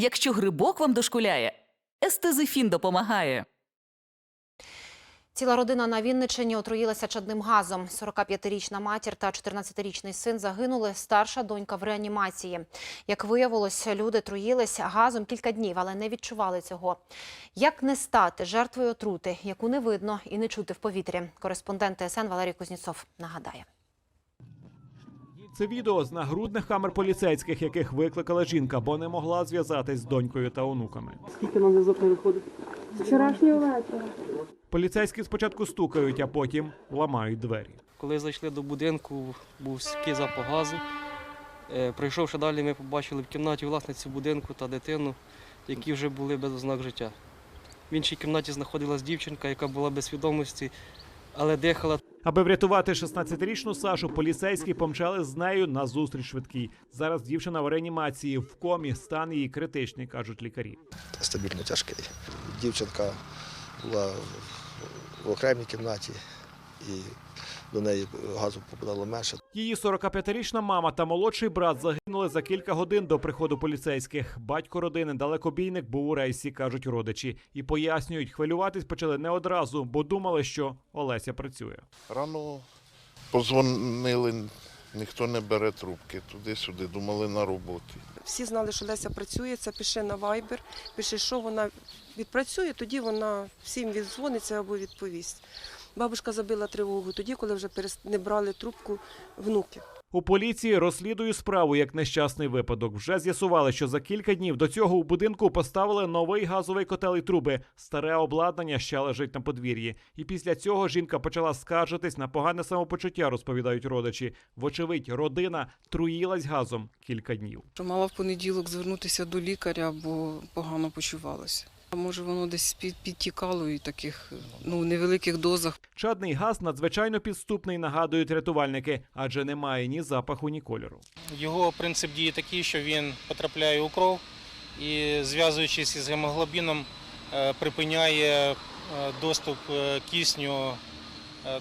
Якщо грибок вам дошкуляє, естезифін допомагає. Ціла родина на Вінниччині отруїлася чадним газом. 45-річна матір та 14-річний син загинули. Старша донька в реанімації. Як виявилось, люди труїлись газом кілька днів, але не відчували цього. Як не стати жертвою отрути, яку не видно і не чути в повітрі? Кореспондент ТСН Валерій Кузнєцов нагадає. Це відео з нагрудних камер поліцейських, яких викликала жінка, бо не могла зв'язатись з донькою та онуками. Скільки на зв'язок не виходить? Вчорашнього вечора. Поліцейські спочатку стукають, а потім ламають двері. Коли зайшли до будинку, був стійкий запах газу. Е, Прийшовши далі, ми побачили в кімнаті власницю будинку та дитину, які вже були без ознак життя. В іншій кімнаті знаходилась дівчинка, яка була без свідомості, але дихала. Аби врятувати 16-річну Сашу, поліцейські помчали з нею на зустріч швидкій. Зараз дівчина в реанімації в комі, стан її критичний, кажуть лікарі. стабільно тяжкий. Дівчинка була в окремій кімнаті і до неї газу попадало менше. Її 45-річна мама та молодший брат загинули за кілька годин до приходу поліцейських. Батько родини далекобійник був у рейсі, кажуть родичі, і пояснюють, хвилюватись почали не одразу, бо думали, що Олеся працює. Рано позвонили, ніхто не бере трубки туди-сюди, думали на роботі. Всі знали, що Леся працює, це пише на Viber, пише, що вона відпрацює, тоді вона всім віддзвониться або відповість. Бабушка забила тривогу тоді, коли вже не брали трубку внуки. У поліції розслідують справу як нещасний випадок. Вже з'ясували, що за кілька днів до цього у будинку поставили новий газовий котел і труби. Старе обладнання ще лежить на подвір'ї. І після цього жінка почала скаржитись на погане самопочуття, розповідають родичі. Вочевидь, родина труїлась газом кілька днів. що мала в понеділок звернутися до лікаря, бо погано почувалася. Може воно десь підтікало і таких ну, невеликих дозах. Чадний газ надзвичайно підступний, нагадують рятувальники, адже немає ні запаху, ні кольору. Його принцип дії такий, що він потрапляє у кров і, зв'язуючись із гемоглобіном, е, припиняє е, доступ е, кисню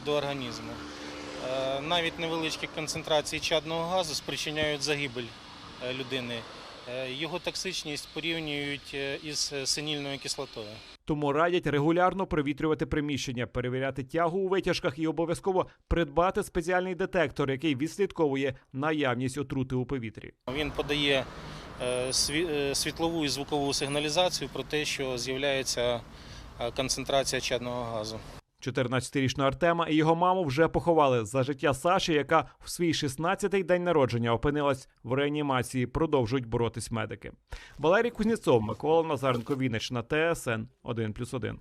до організму. Навіть невеличкі концентрації чадного газу спричиняють загибель людини. Е, Його токсичність порівнюють е, із синільною кислотою. Тому радять регулярно провітрювати приміщення, перевіряти тягу у витяжках і обов'язково придбати спеціальний детектор, який відслідковує наявність отрути у повітрі. Він подає е, сві- е, світлову і звукову сигналізацію про те, що з'являється е, концентрація чадного газу. 14-річного Артема і його маму вже поховали за життя Саші, яка в свій 16-й день народження опинилась в реанімації. Продовжують боротись медики. Валерій Кузнєцов, Микола Назаренко, Віннична, ТСН 1+,1.